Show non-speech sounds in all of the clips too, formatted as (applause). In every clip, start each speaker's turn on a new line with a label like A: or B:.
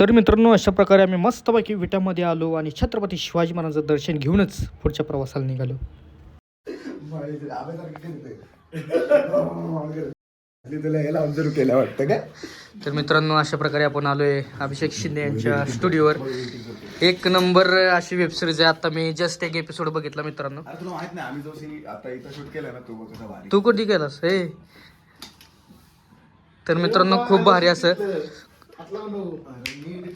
A: तर मित्रांनो अशा प्रकारे आम्ही मस्तपैकी विटामध्ये आलो आणि छत्रपती शिवाजी महाराजांचं दर्शन घेऊनच पुढच्या प्रवासाला निघालो. तर मित्रांनो अशा प्रकारे आपण आलोय अभिषेक शिंदे यांच्या स्टुडिओवर. एक नंबर अशी वेबसिरीज आहे. आता मी जस्ट एक एपिसोड बघितला मित्रांनो.
B: तू
A: कधी केलास हे तर मित्रांनो खूप भारी असं.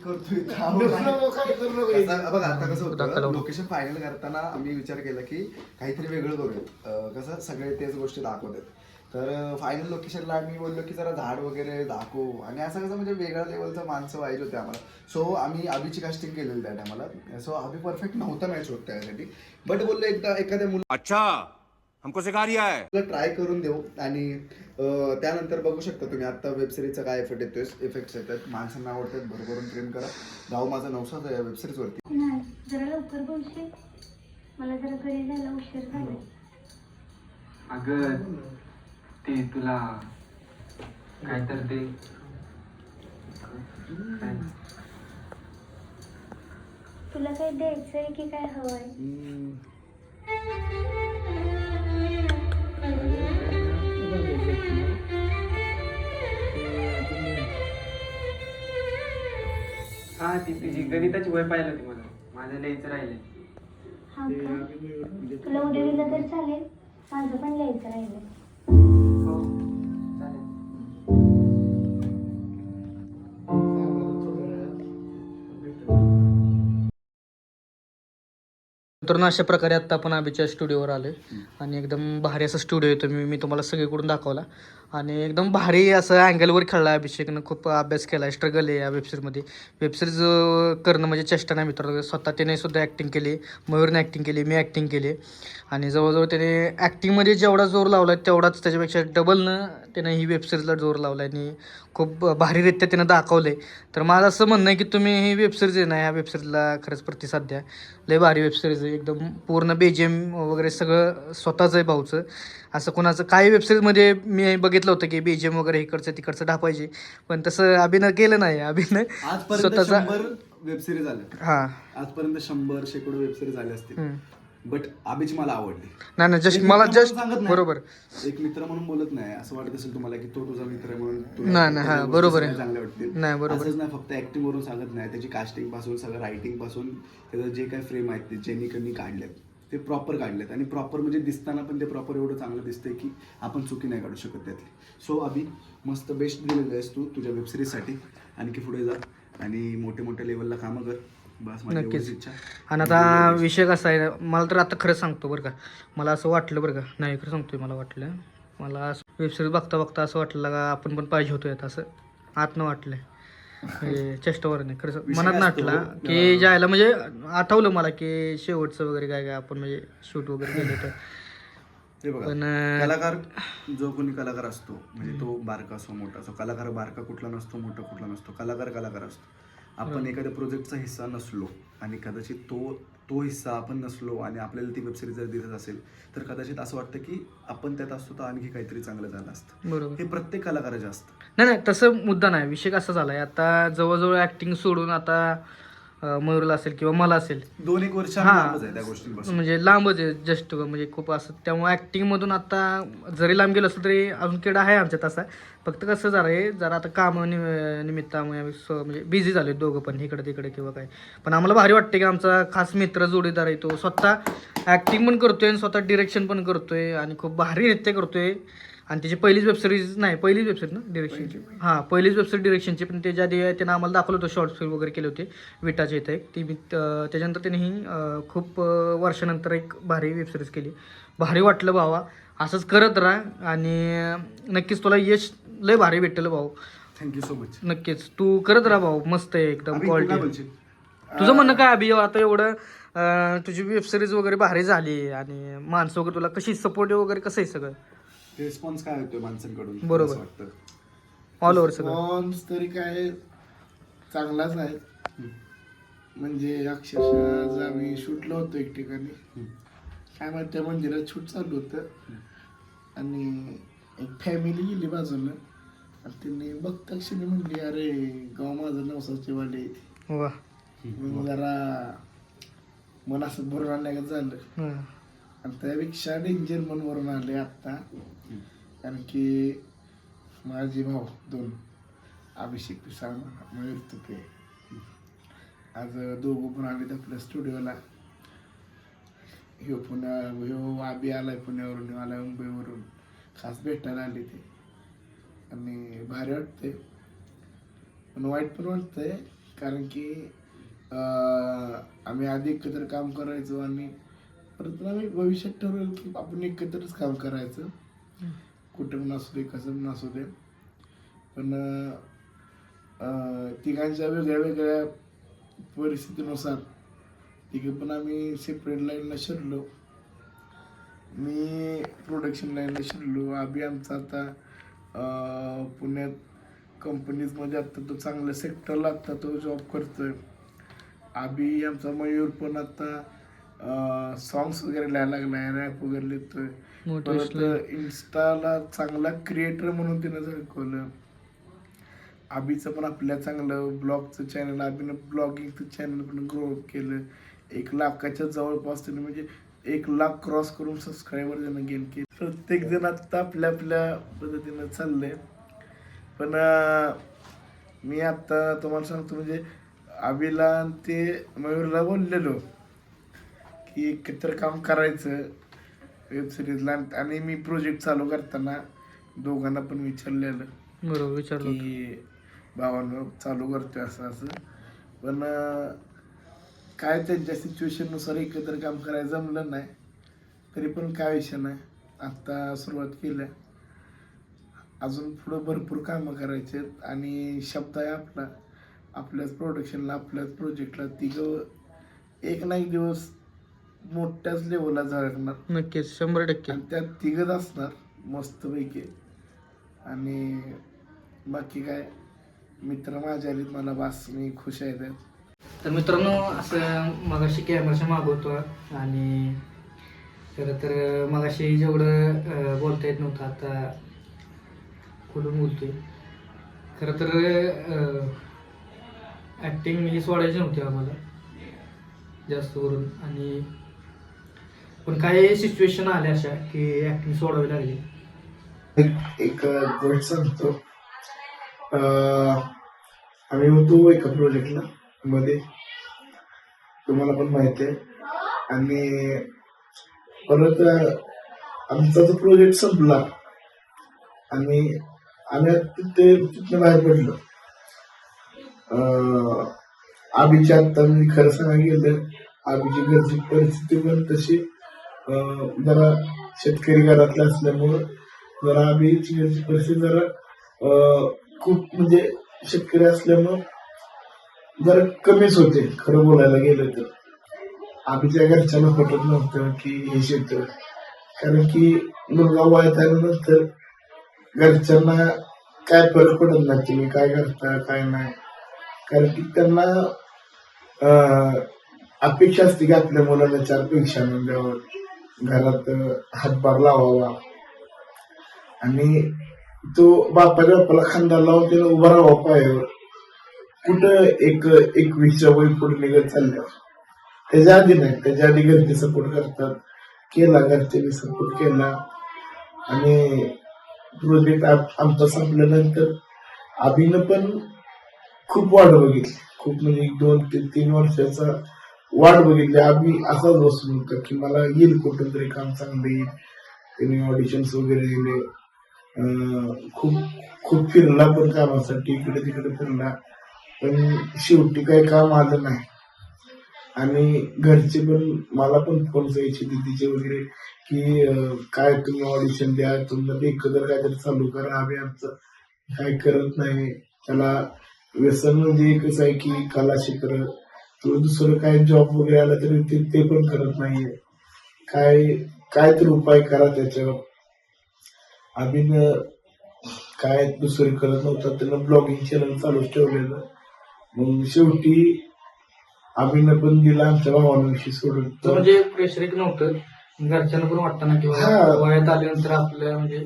B: करतोय. (laughs) आता- बघ आता कसं होतं. लोकेशन फायनल करताना आम्ही विचार केला की काहीतरी वेगळं करूयात अं, कसं सगळे तेच गोष्टी दाखवतात. तर फायनल लोकेशनला आम्ही बोललो की जरा झाड वगैरे दाखवू. आणि असं कसं म्हणजे वेगळ्या लेवलचं माणसं पाहिजे होते आम्हाला. सो आम्ही अभिची कास्टिंग केलेली त्या टायमाला सो अभि परफेक्ट नव्हता मॅच होत त्यासाठी बट बोललो एकदा एखाद्या मुलं
C: अच्छा! हमको सिखा रिया है।
B: ट्राय करून देऊ आणि त्यानंतर बघू शकता तुम्ही आता वेबसिरीजचा काय इफेक्ट येतोय इफेक्ट्स येतात. माणसांना आवडतात भरभरून प्रेम करा. गाव माझा नवसाच आहे या वेबसिरीजवरती
D: नाही जरा लवकर बोलशील? मला जरा घरी जायला उशीर झाला
E: अगं ते तुला काय तर ते काय?
D: तुला काही द्यायचंय की काय हवंय?
E: हा ती तुझी गणिताची वय पाहिलं ती मला. माझं लिहायचं राहिले
D: हा का? तुला उद्या दिलं तर चालेल. माझं पण लिहायचं राहिलं
A: मित्रांनो अशा प्रकारे आता आपण अभिच्या स्टुडिओवर आलो आणि एकदम भारी असं स्टुडिओ येतो मी मी तुम्हाला सगळीकडून दाखवला. आणि एकदम भारी असं अँगलवर खेळला अभिषेकनं. खूप अभ्यास केला स्ट्रगल आहे या वेबसिरीजमध्ये वेबसिरीज करणं म्हणजे चेष्टा नाही मित्र. स्वतः त्याने सुद्धा ॲक्टिंग केली मयूरने ॲक्टिंग केली मी ॲक्टिंग केली. आणि जवळजवळ त्याने ॲक्टिंगमध्ये जेवढा जोर लावला तेवढाच त्याच्यापेक्षा डबलनं त्यानं ही वेबसिरीजला जोर लावला आणि खूप भारीरित्या त्यानं दाखवलं आहे तर माझं असं म्हणणं आहे की तुम्ही ही वेबसिरीज आहे ना ह्या वेबसिरीजला खरंच प्रतिसाद द्या. लय भारी वेबसिरीज आहे. एकदम पूर्ण बेजेम वगैरे सगळं स्वतःचं आहे भाऊचं. असं कोणाचं काही वेबसिरीजमध्ये मी बघितलं होतं की बेजेम वगैरे इकडचं तिकडचं ढापायचे. पण तसं अभिनय केलं नाही अभिनय स्वतःचा
B: वेबसिरीज आल्या
A: हां.
B: आजपर्यंत शंभर शेकडो वेबसिरीज आल्या असतील. बट अभिच मला आवडली.
A: नाही नाही जस्ट मला जस्ट
B: सांगत.
A: बरोबर.
B: एक मित्र म्हणून बोलत नाही. असं वाटत असेल तुम्हाला की तो तुझा मित्र म्हणून
A: नाही, नाही, हा,
B: त्याच्या
A: बरोबर आहे.
B: चांगल्या वाटतील.
A: नाही, बरोबर.
B: नाही फक्त ऍक्टिंग वरून सांगत नाही. त्याची कास्टिंगपासून सगळं रायटिंगपासून त्याचं जे काही फ्रेम आहेत ते ज्यांनी कमी काढलेत. ते प्रॉपर काढलेत. आणि प्रॉपर म्हणजे दिसताना पण ते प्रॉपर एवढं चांगलं दिसतंय की आपण चुकी नाही काढू शकत त्यातली. सो अभि मस्त बेस्ट दिलेलं आहेस तू तुझ्या वेबसिरीजसाठी आणखी पुढे जा आणि मोठे मोठ्या लेवलला कामं कर. बस माझी
A: नक्कीच.
B: एवढीच इच्छा.
A: आणि आता विषय कसा आहे मला तर आता खरं सांगतो बरं का. मला असं वाटलं बरं का. नाही खरं सांगतोय मला वाटलं. मला वेबसिरीज बघता बघता असं वाटलं का आपण पण पाहिजे होतोय आता असं. आतनं वाटलं चेष्टावर नाही खरं
B: विषय
A: मनात
B: काय असतो?
A: नाटला की जायला म्हणजे आठवलं मला की शेवटचं वगैरे काय काय आपण म्हणजे शूट वगैरे केलं तर
B: बघा
A: पण अं,
B: कलाकार जो कोणी कलाकार असतो म्हणजे तो बारका असो मोठा असो कलाकार बारका कुठला नसतो मोठा कुठला नसतो कलाकार कलाकार असतो. आपण एखाद्या प्रोजेक्टचा हिस्सा नसलो आणि कदाचित तो तो हिस्सा आपण नसलो आणि आपल्याला ती वेबसिरीज जर दिसत असेल तर कदाचित असं वाटतं की आपण त्यात असतो तर आणखी काहीतरी चांगलं झालं असतं.
A: बरोबर.
B: हे प्रत्येक कलाकाराचे असतं.
A: नाही नाही तसं मुद्दा नाही. विषय कसा झाला आहे आता जवळजवळ ॲक्टिंग सोडून आता अं, मयूरला असेल किंवा मला असेल.
B: दोन एक वर्ष
A: हा.
B: लांबच आहे त्या गोष्टींपासून.
A: म्हणजे लांबच आहे जस्ट म्हणजे खूप असं. त्यामुळे ॲक्टिंगमधून आता जरी लांब गेलो असलं तरी अजून किडा आहे आमच्यात असा. फक्त कसं जरा आहे जरा आता काम निमित्तामुळे आम्ही स- म्हणजे बिझी झालो दोघं पण इकडे तिकडे किंवा काय. पण आम्हाला भारी वाटते की आमचा खास मित्र जोडीदार आहे तो. स्वतः ॲक्टिंग पण करतोय आणि स्वतः डिरेक्शन पण करतोय आणि खूप भारी नृत्य करतोय. आणि त्याची पहिलीच वेबसिरीज नाही पहिलीच वेबसिरीज ना डिरेक्शनची हां पहिलीच वेबसिरीज डिरेक्शनची पण त्याच्या आधी त्यानं आम्हाला दाखवलं होतं शॉर्ट फिल्म वगैरे केले होते विटाचे इथं एक. ती त्याच्यानंतर त्याने ही खूप वर्षानंतर एक भारी वेबसिरीज केली. भारी वाटलं भावा. असंच करत राहा आणि नक्कीच तुला यश लय भारी भेटेल भाऊ.
B: थँक्यू सो मच
A: नक्कीच. तू करत राहा भाऊ मस्त आहे एकदम क्वालिटी? तुझं म्हणणं काय अभि? आता एवढं तुझी वेबसिरीज वगैरे भारी झाली आणि माणसं वगैरे तुला कशी सपोर्टिव्ह वगैरे कसं आहे सगळं?
B: रिस्पॉन्स काय होतोय माणसांकडून?
A: बरोबर.
B: असं वाटतं.
A: ऑल ओव्हर सगळं.
F: रिस्पॉन्स तरी काय चांगलाच आहे. म्हणजे अक्षरशः आज आम्ही शूटलो होतो एक ठिकाणी. काय माहिती त्या मंदिरात शूट चालू होतं. आणि एक फॅमिली गेली बाजूनं आणि त्यांनी बघता क्षणी म्हणली अरे गाव माझं नवसाचे वाले
A: वा
F: मग जरा मन असं आणण्यागत झालं?
A: हा.
F: आणि त्यापेक्षा डेंजर मन आले आत्ता. कारण की माझे भाऊ दोन अभिषेक पिसाळ मयूर तुपे आज दोघं पण आलेत आपल्या स्टुडिओला. ह्यो पुण्या ह्यो आबी आलाय पुण्यावरून आलाय मुंबईवरून. खास भेटायला आले ते. आणि भारी वाटते पण वाईट पण वाटतंय कारण की आम्ही आधी एकत्र काम करायचो आणि परत आम्ही भविष्यात ठरवलं की आपण एकत्रच काम करायचं. कुठं पण असू दे कसं पण असू दे. पण तिघांच्या वेगळ्या वेगळ्या परिस्थितीनुसार तिघं पण आम्ही सेपरेट लाईनला शिरलो. मी प्रोडक्शन लाईनला शिरलो. आम्ही आमचा आता पुण्यात कंपनीजमध्ये आता तो चांगल्या सेक्टरला आता तो जॉब करतोय. आबी आमचा मयूर पण आता सॉंग्स वगैरे लिहायला लागलाय रॅप वगैरे लिहितोय. परत. इन्स्टाला चांगला क्रिएटर म्हणून तिनं दाखवलं आबीचं पण आपल्या चांगलं ब्लॉगचं चॅनल आबीनं ब्लॉगिंगचं चॅनल पण ग्रो केलं. एक लाखाच्या जवळपास त्याने म्हणजे एक लाख क्रॉस करून सबस्क्रायबर त्यानं गेन केले. प्रत्येक जण आता आपल्या आपल्या पद्धतीनं चाललंय. पण मी आता तुम्हाला सांगतो म्हणजे आबीला ते मयूरला बोललेलो. की एकत्र काम करायचं वेब सिरीजला आणि मी प्रोजेक्ट चालू करताना दोघांना पण विचारलेलं
A: बरोबर विचारलं.
F: की भावानं चालू करतोय असं असं. पण काय त्यांच्या सिच्युएशननुसार एकत्र काम करायला जमलं नाही तरी पण काय विषय नाही. आत्ता सुरुवात केल्या अजून पुढं भरपूर कामं करायची आणि शब्द आहे आपला. आपल्याच प्रोडक्शनला आपल्याच प्रोजेक्टला तिघं एक ना एक दिवस मोठ्याच लेवलला झळकणार
A: नक्कीच शंभर टक्के.
F: आणि त्यात तिघच असणार मस्तपैकी. आणि बाकी काय? मित्र माझ्या आलीत मला बास मी खुश आहे त्यात.
A: तर मित्रांनो असं मगाशी कॅमेराच्या मागवतो आणि खरं तर मगाशी जेवढं अं, बोलता येत नव्हतं आता खोलून बोलतोय. खरं तर ॲक्टिंग ही सोडायची नव्हती आम्हाला. जास्त करून. आणि पण काही सिच्युएशन आल्या अशा की ऍक्टिंग सोडावी लागली.
F: एक एक गोष्ट सांगतो. आम्ही होतो एका प्रोजेक्टला मध्ये तुम्हाला पण माहिती आहे. आणि परत आमचा जो प्रोजेक्ट संपला आणि आम्ही तिथे तिथनं बाहेर पडलो. आबीच्या आत्ता आता मी खरं सांगायला गेलं आबीची घरची परिस्थिती पण तशी जरा शेतकरी घरातले असल्यामुळं जरा आम्ही परिस्थिती जरा खूप म्हणजे शेतकरी असल्यामुळं जरा कमीच होते खरं बोलायला गेलं तर. आबीच्या घरच्यांना पटत नव्हतं की हे शेत कारण की मुलगा वयात आल्यानंतर घरच्यांना काय फरक पडत नाही तुम्ही काय करता काय नाही. कारण की त्यांना अपेक्षा असते की आपल्या मुलाला चारपेक्षा द्यावं. घरात हातभार लावावा. आणि तो बापाच्या बापाला खांदा लावून त्याला उभा राहावा पायावर. कुठं एक एकवीसच्या वय पुढे निघत चालल्यावर त्याच्या आधी नाही त्याच्या आधी घरचे सपोर्ट करतात. केला घरच्यांनी सपोर्ट केला. आणि प्रोजेक्ट आमचा संपल्यानंतर अभिनं पण खूप वाढ बघितली. खूप म्हणजे दोन ते तीन वर्षाचा वाट बघितली. आम्ही असाच बसून होतो की मला येईल कुठून तरी काम चांगलं येईल. त्यांनी ऑडिशन्स वगैरे दिले. खूप खूप फिरला पण कामासाठी. इकडे तिकडे फिरला. पण शेवटी काही काम आलं नाही. आणि घरचे पण मला पण फोन जायचे दीदीचे वगैरे की काय तुम्ही ऑडिशन द्या. तुम्हाला एकत्र काहीतरी चालू करा. आम्ही आमचं काय करत नाही. त्याला व्यसन म्हणजे एकच आहे की कला शिकणं. तो दुसरं काय जॉब वगैरे आला तरी ते ते पण करत नाहीये. काय काय तर उपाय करा त्याच्यावर. आम्ही काय दुसरं करत नव्हतं त्यानं ब्लॉगिंग चॅनल चालूच ठेवलेलं. मग शेवटी आम्हीनं पण दिला आमच्या भावांविषयी सोडून.
A: तर म्हणजे प्रेशर एक नव्हतं. घरच्यांना पण वाटतं ना की बाबा
F: हा.
A: वयात आल्यानंतर आपलं म्हणजे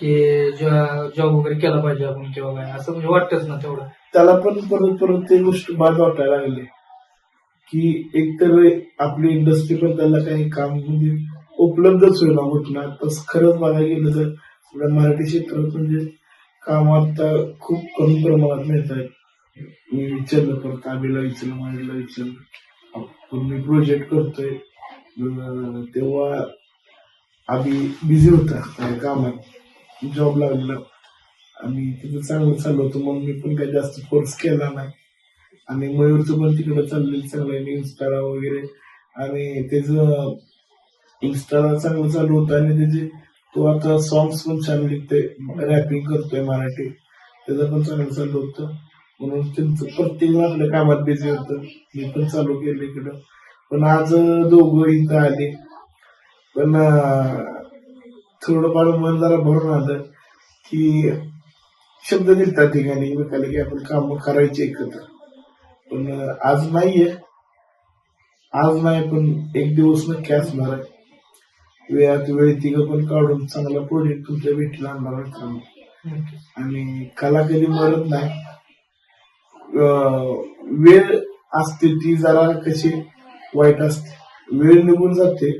A: की जॉब वगैरे केला पाहिजे आपण किंवा काय असं म्हणजे वाटतच ना तेवढं
F: त्याला पण परत परत ते गोष्ट बाद वाटायला लागली. की एकतर आपली इंडस्ट्री पण त्याला काही काम म्हणजे उपलब्धच होईना होत ना तसं खरंच बघायला गेलं तर आपल्या मराठी क्षेत्रात म्हणजे काम आता खूप कमी प्रमाणात मिळत आहेत. मी विचारलं परत आबीला विचारलं माझ्याला विचारलं. आपण मी प्रोजेक्ट करतोय. तेव्हा आधी बिझी होता त्या कामात. जॉब लागला. आणि तिथं चांगलं चाललं होतं. मग मी पण काही जास्त फोर्स केला नाही. आणि मयूरचं पण तिकडं चाललेलं चांगलं आहे इन्स्टाला वगैरे. आणि त्याचं इन्स्टाला चांगलं चालू होतं आणि त्याचे तो आता सॉंग्स पण छान लिखतोय रॅपिंग करतोय मराठी. त्याचं पण चांगलं चालू होतं. म्हणून त्यांचं प्रत्येक आपल्या कामात बिझी होतं. मी पण चालू केलं इकडं. पण आज दोघं इथं आले. पण थोडंफार मन जरा भरून आलं की शब्द दिलतात ठिकाणी. एकमेकाला की आपण काम करायचे एकत्र. पण आज नाहीये. आज नाही पण एक दिवस नक्की असणार आहे. वेळात वेळ तिघ पण काढून चांगला प्रोजेक्ट तुमच्या भेटीला आणणार मित्रांनो. आणि कला कधी मरत नाही. वेळ असते ती जरा कशी वाईट असते. वेळ निघून जाते.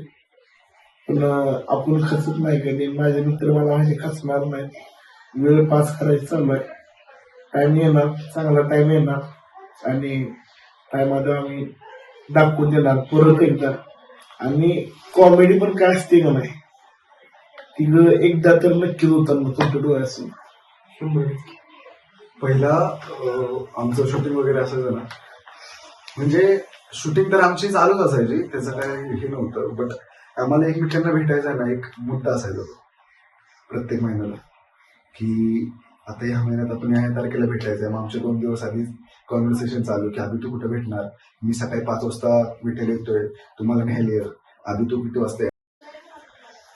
F: पण आपण खचत नाही कधी. माझे मित्र मला माझे खचणार नाही वेळ पास करायचं चालू आहे टाइम येणार चांगला टाइम येणार. आणि टायमाला आम्ही दाखवून देणार परत एकदा आणि कॉमेडी पण काय असते का नाही ती एकदा तर नक्कीच होताना तुमच्या डोळ्यासून
A: शंभर टक्के.
B: पहिला अं, आमचं शूटिंग वगैरे असायचं ना म्हणजे शूटिंग तर आमची चालूच असायची त्याचं काय हे नव्हतं बट आम्हाला एकमेकांना भेटायचा ना एक मुद्दा असायचा तो. प्रत्येक महिन्याला की आता ह्या महिन्यात आपण या तारखेला भेटायचं आहे मग आमचे दोन दिवस आधी कॉन्व्हर्सेशन चालू की आधी तू कुठे भेटणार? मी सकाळी पाच वाजता विठेल येतोय. तुम्हाला न्यायला ये आधी तू किती वाजता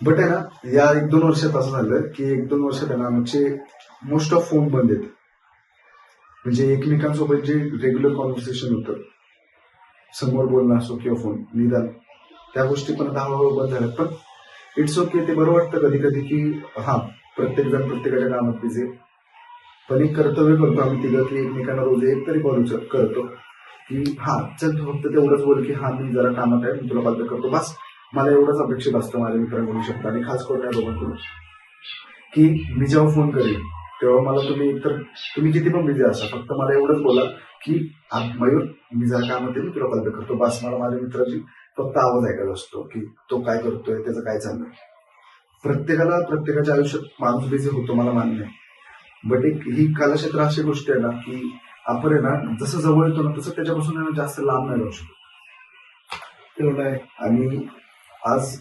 B: बट आहे ना या एक दोन वर्षात असं झालं की एक दोन वर्षात ना आमचे मोस्ट ऑफ फोन बंद आहेत. म्हणजे एकमेकांसोबत जे रेग्युलर कॉन्व्हर्सेशन होतं समोर बोलणं असो किंवा फोन निदान त्या गोष्टी पण आता हळूहळू बंद झाल्यात. पण इट्स ओके ते बरं वाटतं कधी कधी की हा प्रत्येक जण प्रत्येकाच्या कामात बिझी पण एक कर्तव्य करतो आम्ही तिघातली की एकमेकांना रोज एक तरी कॉल उचल- करतो. की हा चल तू फक्त तेवढंच बोल की हा मी जरा कामात आहे मी तुला कॉल करतो. बस मला एवढंच अपेक्षित असतं माझ्या मित्रांकडून शकता आणि खास करून या दोघांकडून. की मी जेव्हा फोन करेन तेव्हा मला तुम्ही एकतर तुम्ही किती पण बिझी असा फक्त मला एवढंच बोला की मयूर मी जरा कामात आहे मी तुला कॉल करतो. बस मला माझ्या मित्राची फक्त आवाज ऐकायला असतो की तो काय करतोय त्याचं काय चाललंय? प्रत्येकाला प्रत्येकाच्या आयुष्यात माणूस बिझी होतो मला मान्य आहे. बट एक ही कलाक्षेत्र अशी गोष्ट आहे ना की आपण आहे ना जसं जवळ येतो ना तसं त्याच्यापासून आहे ना जास्त लांब नाही राहू शकत.
F: तेवढं आहे.
B: आणि आज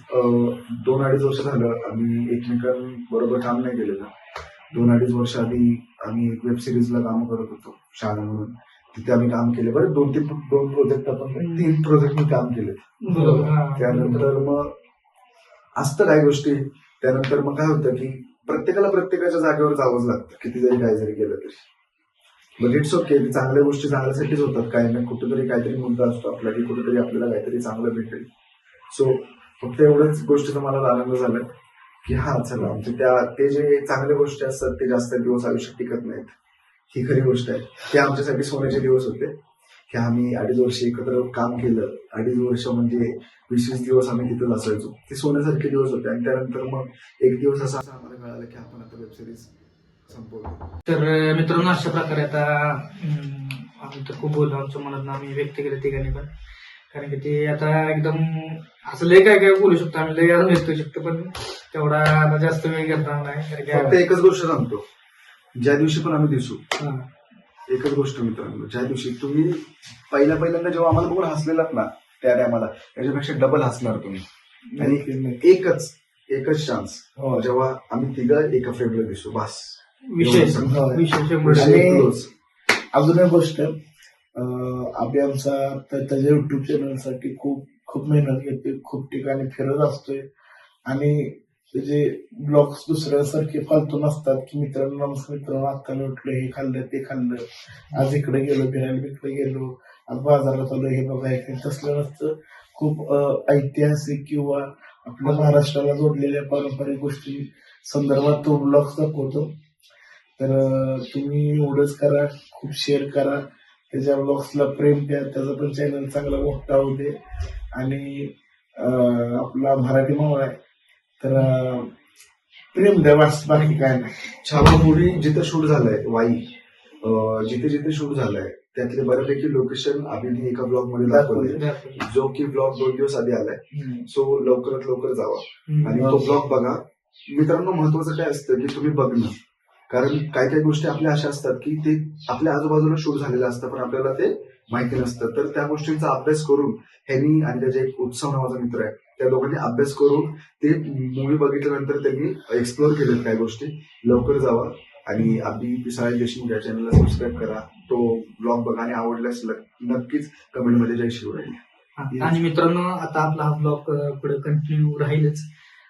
B: दोन अडीच वर्ष झालं आम्ही एकमेकांबरोबर काम नाही केलेलं. दोन अडीच वर्ष आधी आम्ही एक वेब सिरीजला काम करत होतो शाळा म्हणून. तिथे आम्ही काम केले. बरं दोन तीन दोन प्रोजेक्ट आपण तीन प्रोजेक्ट मी काम केले. त्यानंतर मग असतं काही गोष्टी. त्यानंतर मग काय होतं की प्रत्येकाला प्रत्येकाच्या जागेवर जावंच लागतं. किती जरी काय जरी केलं तरी. बट इट्स ओके चांगल्या गोष्टी चांगल्यासाठीच होतात. काही ना कुठेतरी काहीतरी मुद्दा असतो आपला की कुठेतरी आपल्याला काहीतरी चांगलं भेटेल. सो फक्त एवढंच गोष्टीचा मला आनंद झाला की हा चला. म्हणजे त्या ते जे चांगल्या गोष्टी असतात ते जास्त दिवस आयुष्यात टिकत नाहीत. ही खरी गोष्ट आहे. ते आमच्यासाठी सोन्याचे दिवस होते. की आम्ही अडीच वर्ष एकत्र काम केलं. अडीच वर्ष म्हणजे वीस वीस दिवस आम्ही तिथं असायचो. ते सोन्यासारखे दिवस होते. आणि त्यानंतर मग एक दिवस असा आम्हाला कळालं की आपण आता वेब सिरीज संपवतो
A: तर मित्रांनो अशा प्रकारे आता आम्ही तर खूप बोललो. आमच्या मनात आम्ही व्यक्त केलं ठिकाणी पण. कारण की ते आता एकदम असं लय काय काय बोलू शकतो आम्ही. लय अजून येतो शकतो पण तेवढा आता जास्त वेळ घेणार नाही. कारण की
B: एकच गोष्ट सांगतो. ज्या दिवशी पण आम्ही दिसू. एकच गोष्ट मित्रांनो ज्या दिवशी तुम्ही पहिल्या पहिल्यांदा जेव्हा आम्हाला बघून हसलेलात ना त्या टायमाला त्याच्यापेक्षा डबल हसणार तुम्ही आणि एकच एकच चान्स
F: हो.
B: जेव्हा आम्ही तिघं एका फ्रेमला दिसू बस.
F: आणि-
B: close.
F: अजून एक गोष्ट आम्ही आमचा त्या- त्याच्या युट्यूब चॅनलसाठी खूप खूप मेहनत घेतोय खूप ठिकाणी फिरत असतोय आणि त्याचे ब्लॉग्स दुसऱ्यासारखे फालतू नसतात की मित्रांनो नमस्कार मित्रांनो आत्ता मी उठलो हे खाल्लं ते खाल्लं. आज इकडे गेलो फिरायला इकडे गेलो. आज बाजारात आलो हे बघा हे तसलं नसतं. खूप ऐतिहासिक किंवा आपल्या महाराष्ट्राला जोडलेल्या पारंपरिक गोष्टी संदर्भात तो ब्लॉग्स दाखवतो. तर तुम्ही एवढंच करा खूप शेअर करा. त्याच्या ब्लॉग्सला प्रेम द्या त्याचा पण चॅनल चांगला मोठा होऊ दे. आणि आपला मराठी मावळा आहे. तर प्रेम द्या बस बाकी काय नाही.
B: छावा मूवी जिथं शूट झालंय वाई अं, जिथे जिथे शूट झालंय त्यातले बऱ्यापैकी लोकेशन आम्ही एका ब्लॉगमध्ये दाखवले. जो की ब्लॉग दोन दिवस आधी आलाय. सो लवकरात लवकर जावा. आणि तो ब्लॉग बघा. मित्रांनो महत्वाचं काय असतं की तुम्ही बघणं. कारण काही काही गोष्टी आपल्या अशा असतात की ते आपल्या आजूबाजूला शूट झालेलं असतं पण आपल्याला ते माहिती नसतं. तर त्या गोष्टींचा अभ्यास करून ह्यांनी आणि त्याचे एक उत्सव नावाचा मित्र आहे त्या दोघांनी अभ्यास करून ते मूवी बघितल्यानंतर त्यांनी एक्सप्लोर केलेत काही गोष्टी. लवकर जावा आणि अभि पिसाळे देशमुख या चॅनलला सबस्क्राईब करा. तो ब्लॉग बघा आणि आवडल्यास नक्कीच कमेंटमध्ये जय शिवराय
A: हा, आणि मित्रांनो आता आपला हा ब्लॉग पुढे कंटिन्यू राहीलच.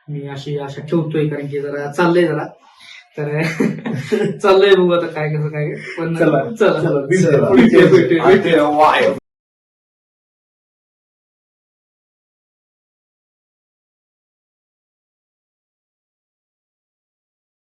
A: मी अशी आशा ठेवतोय कारण की जरा चाललंय जरा. तर (laughs) चाललंय बघू आता काय कसं काय. पण
F: चला,
A: चला.